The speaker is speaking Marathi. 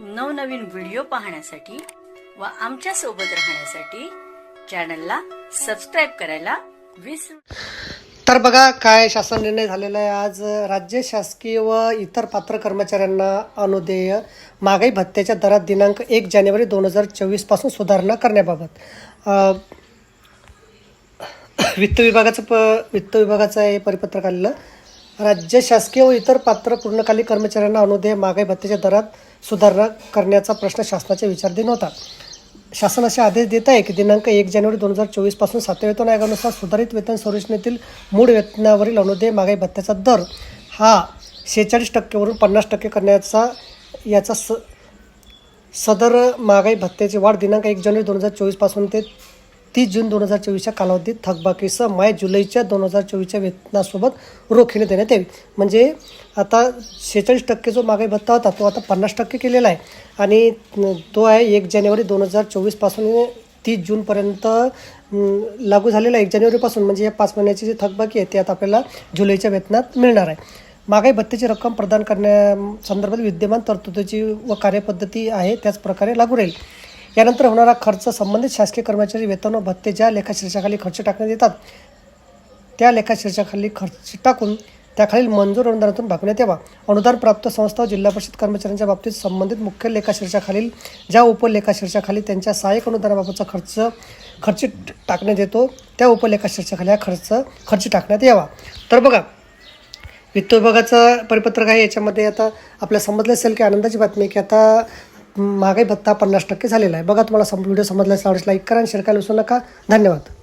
नवनवीन व्हिडिओ पाहण्यासाठी व आमच्यासोबत राहण्यासाठी चॅनलला सबस्क्राईब करायला विसरू तर बघा काय शासन निर्णय झालेला आहे आज? राज्य शासकीय व इतर पात्र कर्मचाऱ्यांना अनुदेय. महागाई भत्त्याच्या दरात दिनांक एक जानेवारी दोन हजार चोवीसपासून सुधारणा करण्याबाबत. वित्त विभागाचं प वित्त विभागाचं हे परिपत्रक आलेलं. राज्य शासकीय व इतर पात्र पूर्णकालीन कर्मचाऱ्यांना अनुदेय महागाई भत्त्याच्या दरात सुधारणा करण्याचा प्रश्न शासनाच्या विचारधीन होता. शासन असे आदेश देत आहे की दिनांक एक जानेवारी दोन हजार चोवीसपासून सातव्या वेतन आयोगानुसार सुधारित वेतन संरचनेतील मूळ वेतनावरील अनुदेय महागाई भत्त्याचा दर हा शेहेचाळीस टक्केवरून पन्नास टक्के करण्याचा याचा स सदर महागाई भत्त्याची वाढ दिनांक एक जानेवारी दोन हजार चोवीसपासून ते तीस जून दोन हजार चोवीसच्या कालावधीत थकबाकीसह माय जुलैच्या दोन हजार चोवीसच्या वेतनासोबत रोखीने देण्यात यावी. म्हणजे आता शेहेचाळीस टक्के जो मागे भत्ता होता तो आता पन्नास टक्के केलेला आहे. आणि तो आहे एक जानेवारी दोन हजार चोवीसपासून तीस जूनपर्यंत लागू झालेला आहे. एक जानेवारीपासून म्हणजे या पाच महिन्याची जी थकबाकी आहे ते आता आपल्याला जुलैच्या वेतनात मिळणार आहे. महागाई भत्त्याची रक्कम प्रदान करण्या संदर्भात विद्यमान तरतुदीची व कार्यपद्धती आहे त्याचप्रकारे लागू राहील. यानंतर होणारा खर्च संबंधित शासकीय कर्मचारी वेतन व भत्ते ज्या लेखाशीर्षाखाली खर्च टाकण्यात येतात त्या लेखाशीर्षाखाली खर्च टाकून त्याखालील मंजूर अनुदानातून भागण्यात यावा. अनुदान प्राप्त संस्था जिल्हा परिषद कर्मचाऱ्यांच्या बाबतीत संबंधित मुख्य लेखाशीर्षाखालील ज्या उपलेखाशीर्षाखाली त्यांच्या सहाय्यक अनुदानाबाबतचा खर्च खर्च टाकण्यात येतो त्या उपलेखाशीर्षाखाली हा खर्च खर्च टाकण्यात यावा. तर बघा वित्त विभागाचं परिपत्रक आहे याच्यामध्ये आता आपल्या समजलं असेल की आनंदाची बातमी की आता महागाई भत्ता पन्नास टक्के झालेला आहे. बघा तुम्हाला सम व्हिडिओ समजल्यास असेल लाईक करा आणि शेअर करायला विसरू नका. धन्यवाद.